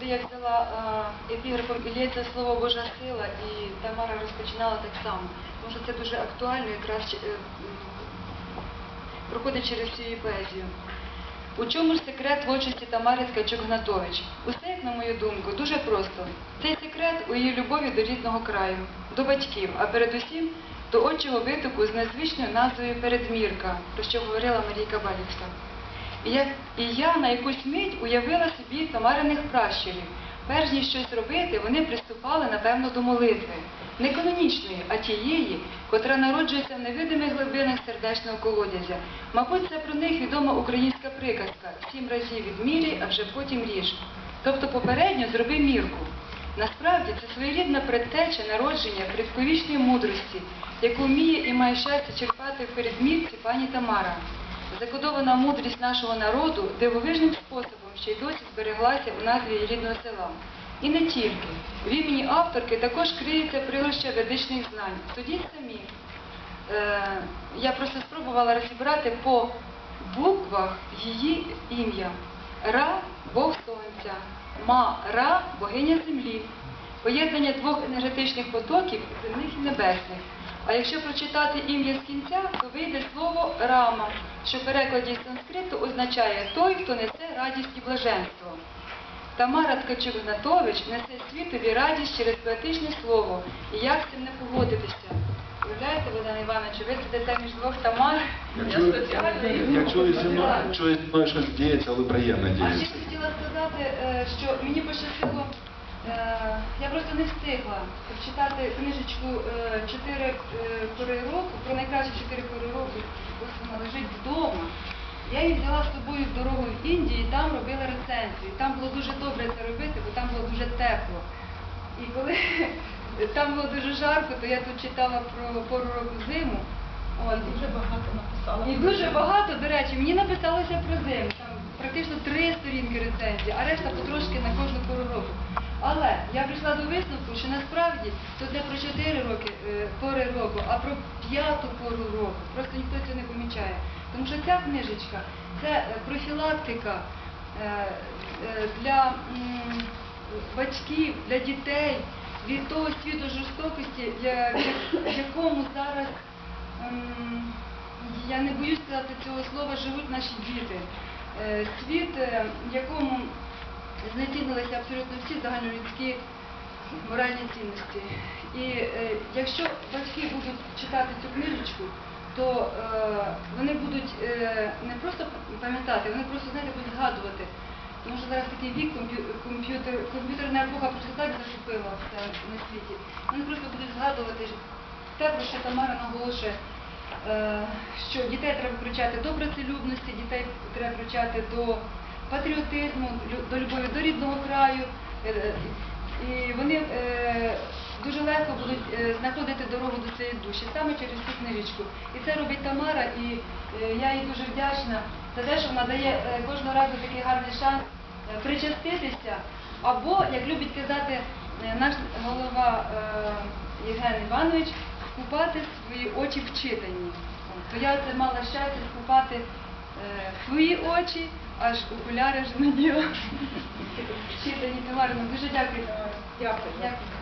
куди я взяла е, епіграфом «Ілється слово Божа сила, і Тамара розпочинала так само. Тому що це дуже актуально, якраз е, м, проходить через її поезію. У чому ж секрет творчості Тамари Ткачук-Гнатович? Усе, як на мою думку, дуже просто. Цей секрет у її любові до рідного краю, до батьків, а передусім до отчого витоку з незвичною назвою Передмірка, про що говорила Марійка Балівська. І я, і я на якусь мить уявила собі Тамариних пращурів. Перш ніж щось робити, вони приступали, напевно, до молитви. Не канонічної, а тієї, котра народжується в невидимих глибинах сердечного колодязя. Мабуть, це про них відома українська приказка сім разів відміряй, а вже потім ріж. Тобто попередньо зроби мірку. Насправді це своєрідна предтеча народження предковічної мудрості, яку вміє і має щастя черпати в передмірці пані Тамара. Закодована мудрість нашого народу дивовижним способом ще й досі збереглася у назві рідного села. І не тільки. В імені авторки також криється пригоща ведичних знань. Судіть самі. Е, я просто спробувала розібрати по буквах її ім'я. Ра Бог Сонця, Ма Ра богиня землі. Поєднання двох енергетичних потоків земних і небесних. А якщо прочитати ім'я з кінця, то вийде слово Рама, що в перекладі з санскриту означає той, хто несе радість і блаженство. Тамара Ткачук-Гнатович несе світові радість через поетичне слово. І як з цим не погодитися? Уявляєте, Богдан Іванович, ви сидите між двох Тамар. Я чую, я чую зі мною, чую щось діється, але приємно А ще діється. хотіла сказати, е, що мені пощастило, я просто не встигла прочитати книжечку е, «Чотири е, пори року, про найкращі чотири пори року, ось вона лежить вдома. Я її взяла з собою в дорогу в Індію, і там робила рецензію. Там було дуже добре це робити, бо там було дуже тепло. І коли там було дуже жарко, то я тут читала про пору року зиму. От, Дуже багато написала. і дуже багато, до речі, мені написалося про зиму. Там практично три сторінки рецензії, а решта потрошки на кожну пору року. Я прийшла до висновку, що насправді тут не про чотири роки е, пори року, а про п'яту пору року. Просто ніхто цього не помічає. Тому що ця книжечка це е, профілактика е, е, для м, батьків, для дітей від того світу жорстокості, я- в якому зараз Ем, Я не боюсь сказати цього слова, живуть наші діти. Е, Світ, е, в якому знецінилися абсолютно всі загальнолюдські моральні цінності. І е, якщо батьки будуть читати цю книжечку, то е, вони будуть е, не просто пам'ятати, вони просто знаєте, будуть згадувати. Тому що зараз такий вік комп'ютер, комп'ютерна епоха просто так захопила все на світі. Вони просто будуть згадувати те, про що Тамара наголошує, е, що дітей треба привчати до працелюбності, дітей треба привчати до патріотизму, до любові до рідного краю. Е, І вони е, дуже легко будуть е, знаходити дорогу до цієї душі саме через цю книжечку. І це робить Тамара, і я їй дуже вдячна за те, що вона дає кожного разу такий гарний шанс причаститися, або, як любить казати наш голова Євген Іванович, скупати свої очі в читанні. То я це мала щастя скупати е, свої очі, аж окуляри ж наділа. В читанні Тамара, ну дуже дякую. Дякую. Дякую.